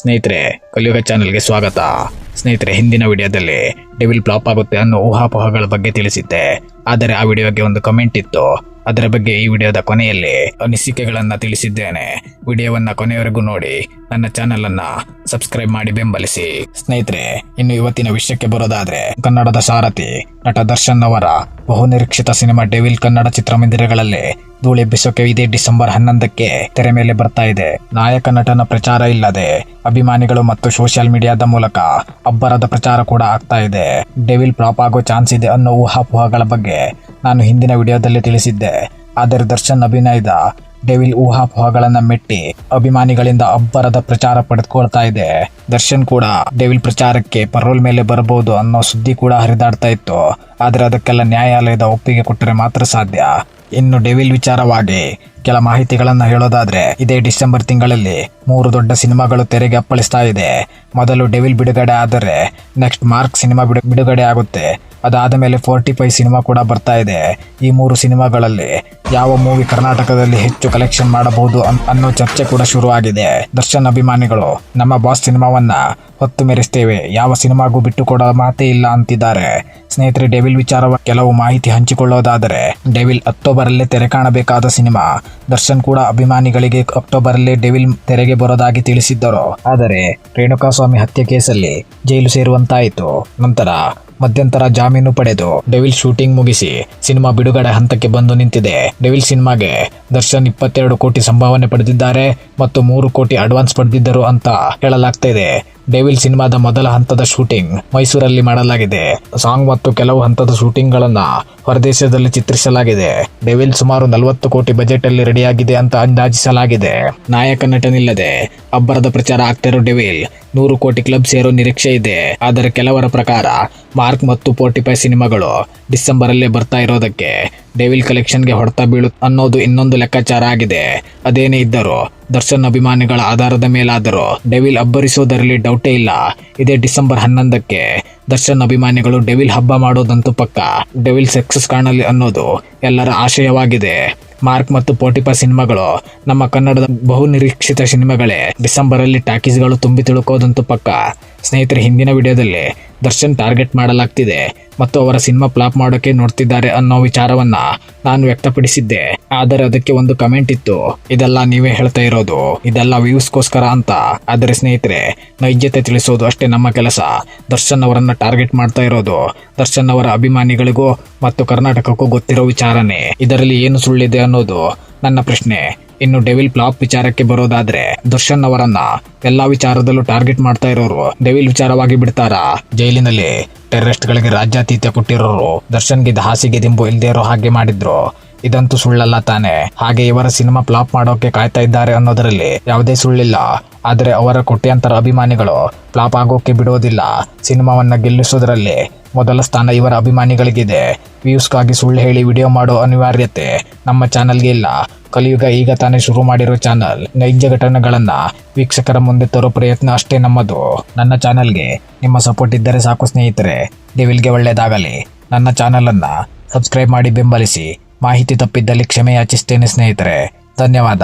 ಸ್ನೇಹಿತರೆ ಕಲಿಯುಗ ಚಾನೆಲ್ಗೆ ಸ್ವಾಗತ. ಸ್ನೇಹಿತರೆ ಹಿಂದಿನ ವಿಡಿಯೋದಲ್ಲಿ ಡೆವಿಲ್ ಫ್ಲಾಪ್ ಆಗುತ್ತೆ ಅನ್ನೋ ಊಹಾಪೋಹಗಳ ಬಗ್ಗೆ ತಿಳಿಸಿದ್ದೆ. ಆದರೆ ಆ ವಿಡಿಯೋಗೆ ಒಂದು ಕಮೆಂಟ್ ಇತ್ತು. ಅದರ ಬಗ್ಗೆ ಈ ವಿಡಿಯೋದ ಕೊನೆಯಲ್ಲಿ ಅನಿಸಿಕೆಗಳನ್ನು ತಿಳಿಸಿದ್ದೇನೆ. ವಿಡಿಯೋವನ್ನು ಕೊನೆಯವರೆಗೂ ನೋಡಿ. ನನ್ನ ಚಾನೆಲ್ ಅನ್ನ ಸಬ್ಸ್ಕ್ರೈಬ್ ಮಾಡಿ ಬೆಂಬಲಿಸಿ. ಸ್ನೇಹಿತರೆ, ಇನ್ನು ಇವತ್ತಿನ ವಿಷಯಕ್ಕೆ ಬರೋದಾದ್ರೆ, ಕನ್ನಡದ ಸಾರಥಿ ನಟ ದರ್ಶನ್ ಅವರ ಬಹುನಿರೀಕ್ಷಿತ ಸಿನಿಮಾ ಡೆವಿಲ್ ಕನ್ನಡ ಚಿತ್ರಮಂದಿರಗಳಲ್ಲಿ ಧೂಳೆಬ್ಬಿಸೋಕೆ ಇದೇ ಡಿಸೆಂಬರ್ ಹನ್ನೊಂದಕ್ಕೆ ತೆರೆ ಮೇಲೆ ಬರ್ತಾ ಇದೆ. ನಾಯಕ ನಟನ ಪ್ರಚಾರ ಇಲ್ಲದೆ ಅಭಿಮಾನಿಗಳು ಮತ್ತು ಸೋಷಿಯಲ್ ಮೀಡಿಯಾದ ಮೂಲಕ ಅಬ್ಬರದ ಪ್ರಚಾರ ಕೂಡ ಆಗ್ತಾ ಇದೆ. ಡೆವಿಲ್ ಫ್ಲಾಪ್ ಆಗೋ ಚಾನ್ಸ್ ಇದೆ ಅನ್ನೋ ಊಹಾಪೋಹಗಳ ಬಗ್ಗೆ ನಾನು ಹಿಂದಿನ ವಿಡಿಯೋದಲ್ಲಿ ತಿಳಿಸಿದ್ದೆ. ಆದರೆ ದರ್ಶನ್ ಅಭಿನಯದ ಡೆವಿಲ್ ಊಹಾಪೋಹಗಳನ್ನ ಮೆಟ್ಟಿ ಅಭಿಮಾನಿಗಳಿಂದ ಅಬ್ಬರದ ಪ್ರಚಾರ ಪಡೆದುಕೊಳ್ತಾ ಇದೆ. ದರ್ಶನ್ ಕೂಡ ಡೆವಿಲ್ ಪ್ರಚಾರಕ್ಕೆ ಪರೋಲ್ ಮೇಲೆ ಬರಬಹುದು ಅನ್ನೋ ಸುದ್ದಿ ಕೂಡ ಹರಿದಾಡ್ತಾ ಇತ್ತು. ಆದರೆ ಅದಕ್ಕೆಲ್ಲ ನ್ಯಾಯಾಲಯದ ಒಪ್ಪಿಗೆ ಕೊಟ್ಟರೆ ಮಾತ್ರ ಸಾಧ್ಯ. ಇನ್ನು ಡೆವಿಲ್ ವಿಚಾರವಾಗಿ ಕೆಲ ಮಾಹಿತಿಗಳನ್ನು ಹೇಳೋದಾದ್ರೆ, ಇದೇ ಡಿಸೆಂಬರ್ ತಿಂಗಳಲ್ಲಿ ಮೂರು ದೊಡ್ಡ ಸಿನಿಮಾಗಳು ತೆರೆಗೆ ಅಪ್ಪಳಿಸ್ತಾ ಇದೆ. ಮೊದಲು ಡೆವಿಲ್ ಬಿಡುಗಡೆ ಆದರೆ ನೆಕ್ಸ್ಟ್ ಮಾರ್ಕ್ ಸಿನಿಮಾ ಬಿಡು, ಬಿಡುಗಡೆ ಆಗುತ್ತೆ. ಅದಾದ ಮೇಲೆ ಫೋರ್ಟಿ ಫೈವ್ ಸಿನಿಮಾ ಕೂಡ ಬರ್ತಾ ಇದೆ. ಈ ಮೂರು ಸಿನಿಮಾಗಳಲ್ಲಿ ಯಾವ ಮೂವಿ ಕರ್ನಾಟಕದಲ್ಲಿ ಹೆಚ್ಚು ಕಲೆಕ್ಷನ್ ಮಾಡಬಹುದು ಅನ್ನೋ ಚರ್ಚೆ ಕೂಡ ಶುರುವಾಗಿದೆ. ದರ್ಶನ್ ಅಭಿಮಾನಿಗಳು, ನಮ್ಮ ಬಾಸ್ ಸಿನಿಮಾವನ್ನ ಹೊತ್ತು ಮೆರೆಸ್ತೇವೆ. ಯಾವ ಸಿನಿಮಾಗೂ ಬಿಟ್ಟು ಕೊಡೋ ಮಾತೇ ಇಲ್ಲ ಅಂತಿದ್ದಾರೆ. ಸ್ನೇಹಿತರೆ, ಡೆವಿಲ್ ವಿಚಾರ ಕೆಲವು ಮಾಹಿತಿ ಹಂಚಿಕೊಳ್ಳೋದಾದರೆ, ಡೆವಿಲ್ ಅಕ್ಟೋಬರ್ ಅಲ್ಲೇ ತೆರೆ ಕಾಣಬೇಕಾದ ಸಿನಿಮಾ. ದರ್ಶನ್ ಕೂಡ ಅಭಿಮಾನಿಗಳಿಗೆ ಅಕ್ಟೋಬರ್ ಅಲ್ಲೇ ಡೆವಿಲ್ ತೆರೆಗೆ ಬರೋದಾಗಿ ತಿಳಿಸಿದ್ದರು. ಆದರೆ, ರೇಣುಕಾಸ್ವಾಮಿ ಹತ್ಯೆ ಕೇಸಲ್ಲಿ ಜೈಲು ಸೇರುವಂತಾಯಿತು. ನಂತರ ಮಧ್ಯಂತರ ಜಾಮೀನು ಪಡೆದು ಡೆವಿಲ್ ಶೂಟಿಂಗ್ ಮುಗಿಸಿ ಸಿನಿಮಾ ಬಿಡುಗಡೆ ಹಂತಕ್ಕೆ ಬಂದು ನಿಂತಿದೆ. ಡೆವಿಲ್ ಸಿನಿಮಾಗೆ ದರ್ಶನ್ ಇಪ್ಪತ್ತೆರಡು ಕೋಟಿ ಸಂಭಾವನೆ ಪಡೆದಿದ್ದಾರೆ ಮತ್ತು ಮೂರು ಕೋಟಿ ಅಡ್ವಾನ್ಸ್ ಪಡೆದಿದ್ದರು ಅಂತ ಹೇಳಲಾಗ್ತಾ ಇದೆ. ಡೆವಿಲ್ ಸಿನಿಮಾದ ಮೊದಲ ಹಂತದ ಶೂಟಿಂಗ್ ಮೈಸೂರಲ್ಲಿ ಮಾಡಲಾಗಿದೆ. ಸಾಂಗ್ ಮತ್ತು ಕೆಲವು ಹಂತದ ಶೂಟಿಂಗ್ ಗಳನ್ನ ಹೊರದೇಶದಲ್ಲಿ ಚಿತ್ರಿಸಲಾಗಿದೆ. ಡೆವಿಲ್ ಸುಮಾರು ನಲವತ್ತು ಕೋಟಿ ಬಜೆಟ್ ಅಲ್ಲಿ ರೆಡಿಯಾಗಿದೆ ಅಂತ ಅಂದಾಜಿಸಲಾಗಿದೆ. ನಾಯಕ ನಟನಿಲ್ಲದೆ ಅಬ್ಬರದ ಪ್ರಚಾರ ಆಗ್ತಿರೋ ಡೆವಿಲ್, ನೂರು ಕೋಟಿ ಕ್ಲಬ್ ಸೇರೋ ನಿರೀಕ್ಷೆ ಇದೆ. ಆದರೆ ಕೆಲವರ ಪ್ರಕಾರ ಮಾರ್ಕ್ ಮತ್ತು ಪೋರ್ಟಿಫೈ ಸಿನಿಮಾಗಳು ಡಿಸೆಂಬರ್ ಅಲ್ಲೇ ಬರ್ತಾ ಇರೋದಕ್ಕೆ. ಡೆವಿಲ್ ಕಲೆಕ್ಷನ್ಗೆ ಹೊಡೆತ ಬೀಳು ಅನ್ನೋದು ಇನ್ನೊಂದು ಲೆಕ್ಕಾಚಾರ ಆಗಿದೆ. ಅದೇನೇ ಇದ್ದರೂ, ದರ್ಶನ್ ಅಭಿಮಾನಿಗಳ ಆಧಾರದ ಮೇಲಾದರೂ ಡೆವಿಲ್ ಅಬ್ಬರಿಸೋದರಲ್ಲಿ ಡೌಟೇ ಇಲ್ಲ. ಇದೇ ಡಿಸೆಂಬರ್ ಹನ್ನೊಂದಕ್ಕೆ ದರ್ಶನ್ ಅಭಿಮಾನಿಗಳು ಡೆವಿಲ್ ಹಬ್ಬ ಮಾಡೋದಂತೂ ಪಕ್ಕ ಡೆವಿಲ್ ಸಕ್ಸಸ್ ಕಾಣಲಿ ಅನ್ನೋದು ಎಲ್ಲರ ಆಶಯವಾಗಿದೆ. ಮಾರ್ಕ್ ಮತ್ತು ಪೋಟಿಪಾ ಸಿನಿಮಾಗಳು ನಮ್ಮ ಕನ್ನಡದ ಬಹು ನಿರೀಕ್ಷಿತ ಸಿನಿಮಾಗಳೇ. ಡಿಸೆಂಬರ್ ಅಲ್ಲಿ ಟಾಕೀಸ್ಗಳು ತುಂಬಿ ತಿಳುಕೋದಂತೂ ಪಕ್ಕ. ಸ್ನೇಹಿತರೆ, ಹಿಂದಿನ ವಿಡಿಯೋದಲ್ಲಿ ದರ್ಶನ್ ಟಾರ್ಗೆಟ್ ಮಾಡಲಾಗ್ತಿದೆ ಮತ್ತು ಅವರ ಸಿನಿಮಾ ಫ್ಲಾಪ್ ಮಾಡೋಕೆ ನೋಡ್ತಿದ್ದಾರೆ ಅನ್ನೋ ವಿಚಾರವನ್ನ ನಾನು ವ್ಯಕ್ತಪಡಿಸಿದ್ದೆ. ಆದರೆ ಅದಕ್ಕೆ ಒಂದು ಕಮೆಂಟ್ ಇತ್ತು. ಇದೆಲ್ಲ ನೀವೇ ಹೇಳ್ತಾ ಇರೋದು. ಇದೆಲ್ಲ ವ್ಯೂಸ್ಗೋಸ್ಕರ ಅಂತ. ಆದರೆ ಸ್ನೇಹಿತರೆ, ನೈಜತೆ ತಿಳಿಸೋದು ಅಷ್ಟೇ ನಮ್ಮ ಕೆಲಸ. ದರ್ಶನ್ ಅವರನ್ನ ಟಾರ್ಗೆಟ್ ಮಾಡ್ತಾ ಇರೋದು. ದರ್ಶನ್ ಅವರ ಅಭಿಮಾನಿಗಳಿಗೂ ಮತ್ತು ಕರ್ನಾಟಕಕ್ಕೂ ಗೊತ್ತಿರೋ ವಿಚಾರನೇ. ಇದರಲ್ಲಿ ಏನು ಸುಳ್ಳಿದೆ ಅನ್ನೋದು ನನ್ನ ಪ್ರಶ್ನೆ. ಇನ್ನು ಡೆವಿಲ್ ಫ್ಲಾಪ್ ವಿಚಾರಕ್ಕೆ ಬರೋದಾದ್ರೆ ದರ್ಶನ್ ಅವರನ್ನ ಎಲ್ಲಾ ವಿಚಾರದಲ್ಲೂ ಟಾರ್ಗೆಟ್ ಮಾಡ್ತಾ ಇರೋರು ಡೆವಿಲ್ ವಿಚಾರವಾಗಿ ಬಿಡ್ತಾರ? ಜೈಲಿನಲ್ಲಿ ಟೆರರಿಸ್ಟ್ ಗಳಿಗೆ ರಾಜ್ಯಾತೀತ ಕೊಟ್ಟಿರೋರು ದರ್ಶನ್ಗೆ ಗೆ ಹಾಸಿಗೆ ದಿಂಬು ಇಲ್ಲದೆ ಇರೋ ಹಾಗೆ ಮಾಡಿದ್ರು. ಇದಂತೂ ಸುಳ್ಳಲ್ಲ ತಾನೆ. ಹಾಗೆ ಇವರ ಸಿನಿಮಾ ಫ್ಲಾಪ್ ಮಾಡೋಕೆ ಕಾಯ್ತಾ ಇದ್ದಾರೆ ಅನ್ನೋದರಲ್ಲಿ ಯಾವುದೇ ಸುಳ್ಳಿಲ್ಲ. ಆದರೆ ಅವರ ಕೋಟ್ಯಾಂತರ ಅಭಿಮಾನಿಗಳು ಫ್ಲಾಪ್ ಆಗೋಕೆ ಬಿಡೋದಿಲ್ಲ. ಸಿನಿಮಾವನ್ನ ಗೆಲ್ಲಿಸೋದ್ರಲ್ಲಿ ಮೊದಲ ಸ್ಥಾನ ಇವರ ಅಭಿಮಾನಿಗಳಿಗಿದೆ. ವ್ಯೂಸ್ಗಾಗಿ ಸುಳ್ಳು ಹೇಳಿ ವಿಡಿಯೋ ಮಾಡೋ ಅನಿವಾರ್ಯತೆ ನಮ್ಮ ಚಾನಲ್ಗೆ ಇಲ್ಲ. ಕಲಿಯುಗ ಈಗ ತಾನೇ ಶುರು ಮಾಡಿರೋ ಚಾನಲ್. ನೈಜ ಘಟನೆಗಳನ್ನ ವೀಕ್ಷಕರ ಮುಂದೆ ತರೋ ಪ್ರಯತ್ನ ಅಷ್ಟೇ ನಮ್ಮದು. ನನ್ನ ಚಾನಲ್ಗೆ ನಿಮ್ಮ ಸಪೋರ್ಟ್ ಇದ್ದರೆ ಸಾಕು ಸ್ನೇಹಿತರೆ. ದೇವಿಲ್ಗೆ ಒಳ್ಳೆಯದಾಗಲಿ ನನ್ನ ಚಾನಲನ್ನು ಸಬ್ಸ್ಕ್ರೈಬ್ ಮಾಡಿ ಬೆಂಬಲಿಸಿ. ಮಾಹಿತಿ ತಪ್ಪಿದ್ದಲ್ಲಿ ಕ್ಷಮೆಯಾಚಿಸ್ತೇನೆ ಸ್ನೇಹಿತರೆ. ಧನ್ಯವಾದ.